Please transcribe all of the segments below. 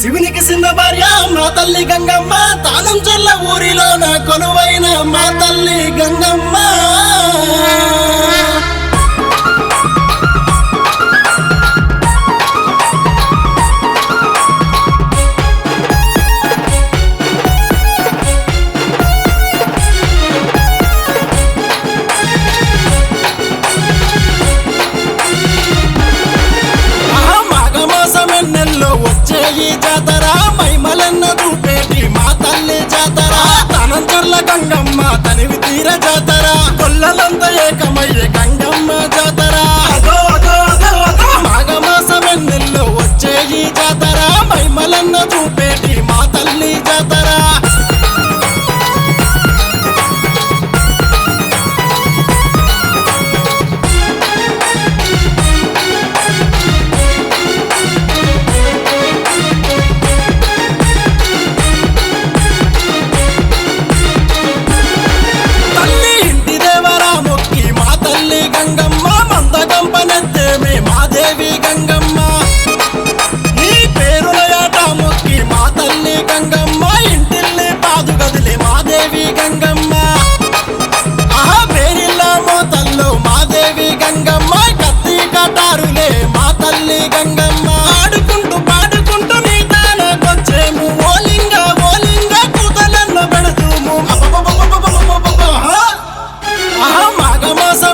శివునికి సింద భార్య మా తల్లి గంగమ్మ తానం చెల్ల ఊరిలో నా కొనువైన మా తల్లి. మాటల్లో వచ్చే ఈ జాతర మైమలన్న దూపేటి మా తల్లి జాతర. తనంచర్ల గంగమ్మ తనివి తీర జాతర. కొల్లలంత ఏకమయ్యే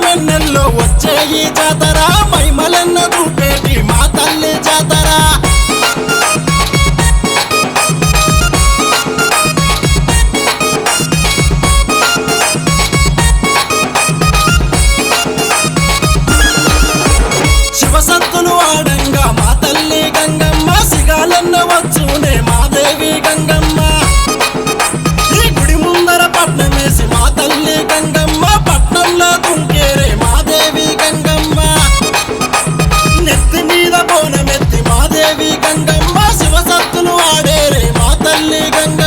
మెన్నెల్లో వచ్చే ఈ జాతర మైమలెన్న రూపేటి మా తల్లి జాతర. తల్లి గంగ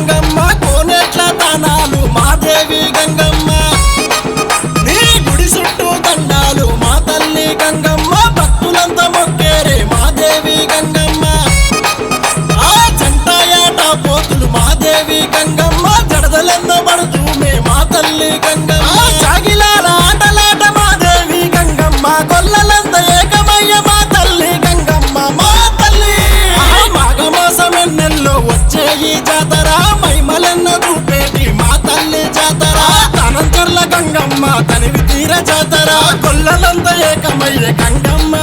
గంగమ్మ కోనేట్ల దానాలు మాదేవి గంగమ్మ. నీ గుడి చుట్టూ దండాలు మా తల్లి గంగమ్మ. భక్తులంతా మొక్కేరే మాదేవి గంగమ్మ. ఆ జంట ఏటా పోతులు మాదేవి గంగమ్మ. கங்கம்மா